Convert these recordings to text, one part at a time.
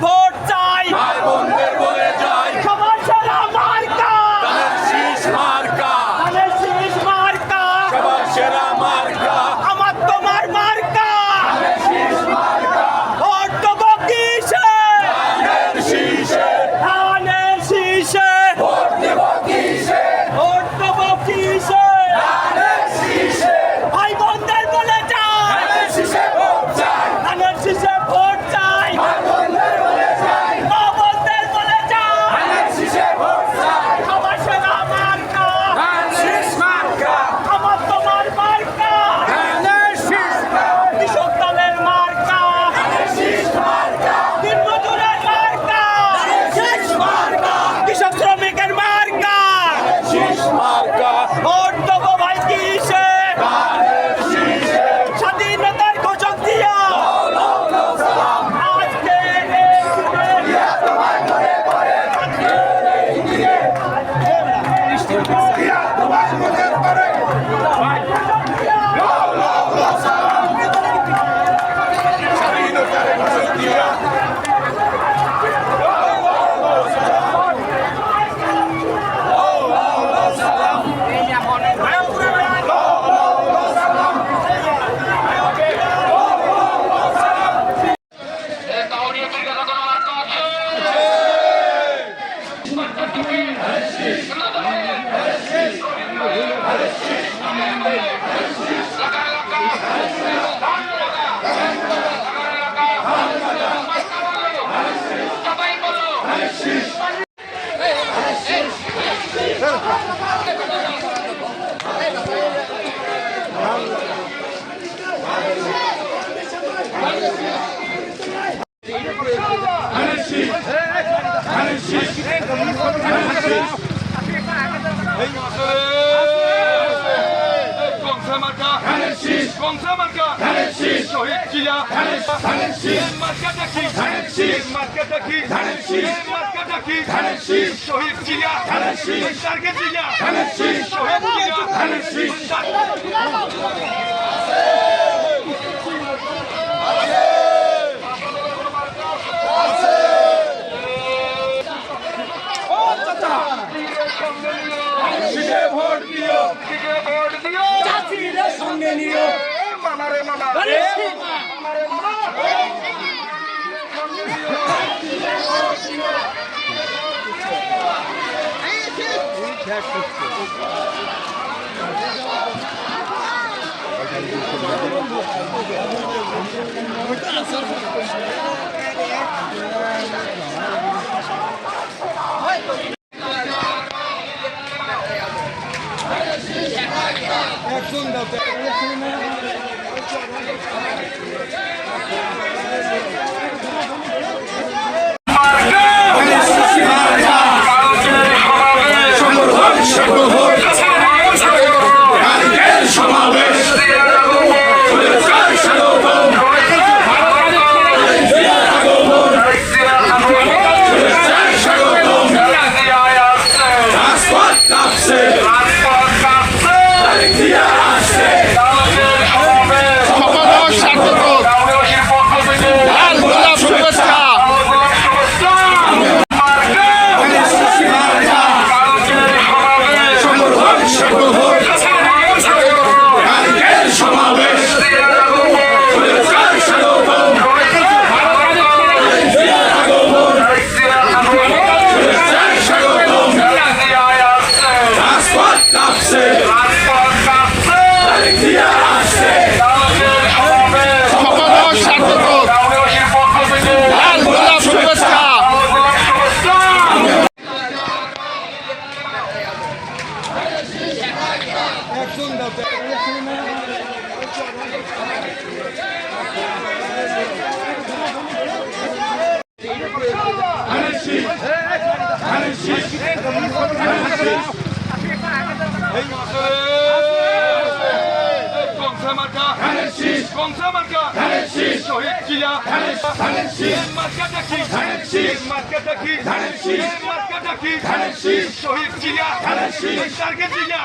support 違う? কংসা মার্কা কংসা মার্কা শহীদ জিয়া মার্কাটা কি মার্কাটা কি মার্কাটা কি শহীদ জিয়া টার্গেট জিয়া শহীদ জিয়া ভোট দিও ভোট দিও চাকরিরা সঙ্গে নিও মামারে মামা কংসা শহীদ জিয়া জিয়া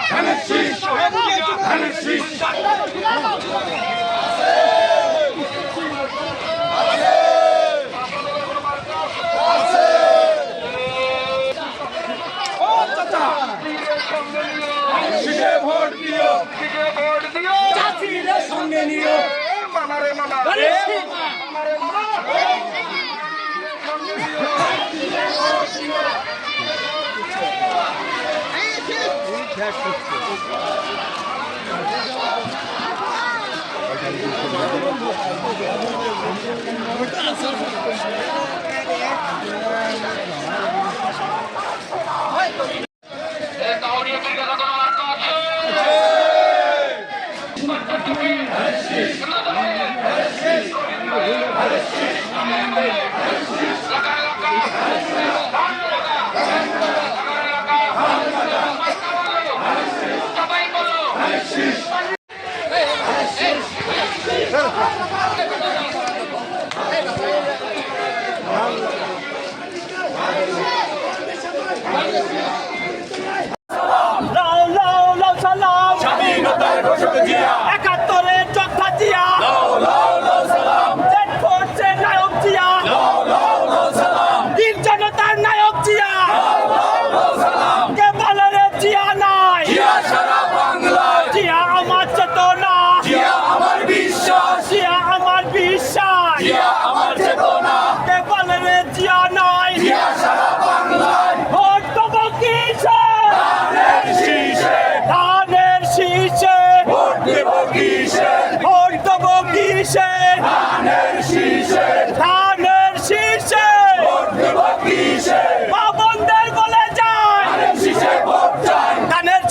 শহীদ জিয়া ভোট দিও ভোট দিও সঙ্গে নিও মামারে মামা কাউরিয়া ব্রিগেড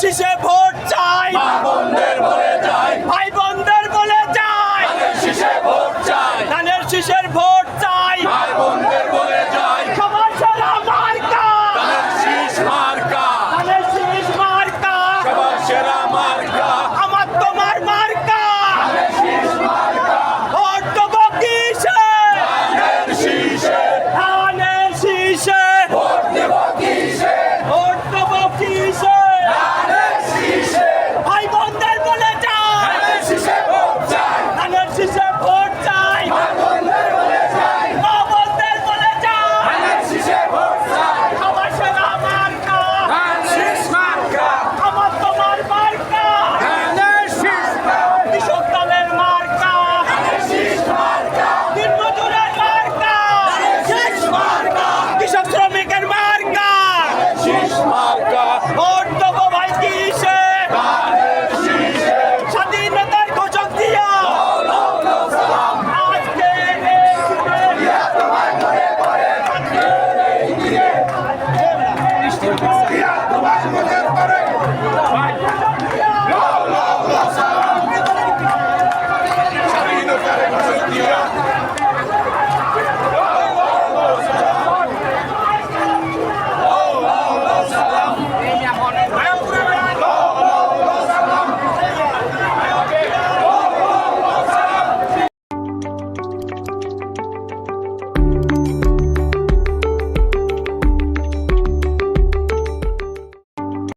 শীষে ভোট চাই। বন্ধের বলে চাই। ভাই বোনদের বলে চাই। শীষে ভোট চাই। ধানের শীষের ভোট চাই। ভাই বন্ধের বলে চাই। সবার সেরা মার্কা। ধানের শীষ মার্কা। ধানের শীষ মার্কা। সবার সেরা মার্কা।